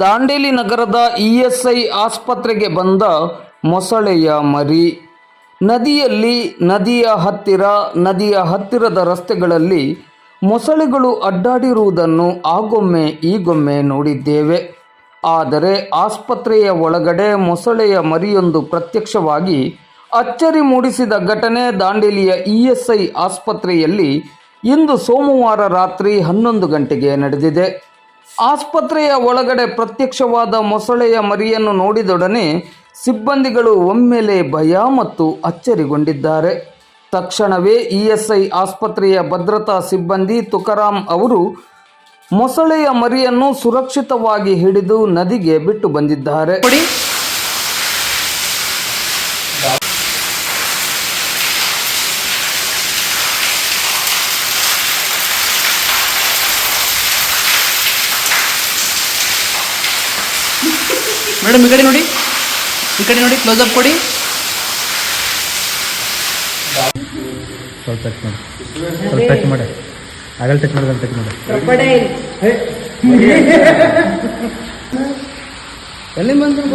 ದಾಂಡೇಲಿ ನಗರದ ಇಎಸ್ಐ ಆಸ್ಪತ್ರೆಗೆ ಬಂದ ಮೊಸಳೆಯ ಮರಿ. ನದಿಯಲ್ಲಿ, ನದಿಯ ಹತ್ತಿರ, ನದಿಯ ಹತ್ತಿರದ ರಸ್ತೆಗಳಲ್ಲಿ ಮೊಸಳೆಗಳು ಅಡ್ಡಾಡಿರುವುದನ್ನು ಆಗೊಮ್ಮೆ ಈಗೊಮ್ಮೆ ನೋಡಿದ್ದೇವೆ. ಆದರೆ ಆಸ್ಪತ್ರೆಯ ಒಳಗಡೆ ಮೊಸಳೆಯ ಮರಿಯೊಂದು ಪ್ರತ್ಯಕ್ಷವಾಗಿ ಅಚ್ಚರಿ ಮೂಡಿಸಿದ ಘಟನೆ ದಾಂಡೇಲಿಯ ಇಎಸ್ಐ ಆಸ್ಪತ್ರೆಯಲ್ಲಿ ಇಂದು ಸೋಮವಾರ ರಾತ್ರಿ ಹನ್ನೊಂದು ಗಂಟೆಗೆ ನಡೆದಿದೆ. ಆಸ್ಪತ್ರೆಯ ಒಳಗಡೆ ಪ್ರತ್ಯಕ್ಷವಾದ ಮೊಸಳೆಯ ಮರಿಯನ್ನು ನೋಡಿದೊಡನೆ ಸಿಬ್ಬಂದಿಗಳು ಒಮ್ಮೆಲೆ ಭಯ ಮತ್ತು ಅಚ್ಚರಿಗೊಂಡಿದ್ದಾರೆ. ತಕ್ಷಣವೇ ಇಎಸ್ಐ ಆಸ್ಪತ್ರೆಯ ಭದ್ರತಾ ಸಿಬ್ಬಂದಿ ತುಕಾರಾಂ ಅವರು ಮೊಸಳೆಯ ಮರಿಯನ್ನು ಸುರಕ್ಷಿತವಾಗಿ ಹಿಡಿದು ನದಿಗೆ ಬಿಟ್ಟು ಬಂದಿದ್ದಾರೆ. ಮೇಡಮ್ ಈ ಕಡೆ ನೋಡಿ. ಈ ಕಡೆ ನೋಡಿ ಕ್ಲೋಸ್ ಅಪ್ ಕೊಡಿ. ಸ್ವಲ್ಪ ಟಚ್ ಮಾಡಿ. ಸ್ವಲ್ಪ ಟಚ್ ಮಾಡಿ. ಆಗಲ್ ಟಚ್ ಮಾಡಿದ್ರೆ ಟಚ್ ಮಾಡಿ. ಎಲ್ಲಿ ಬಂದ್ರು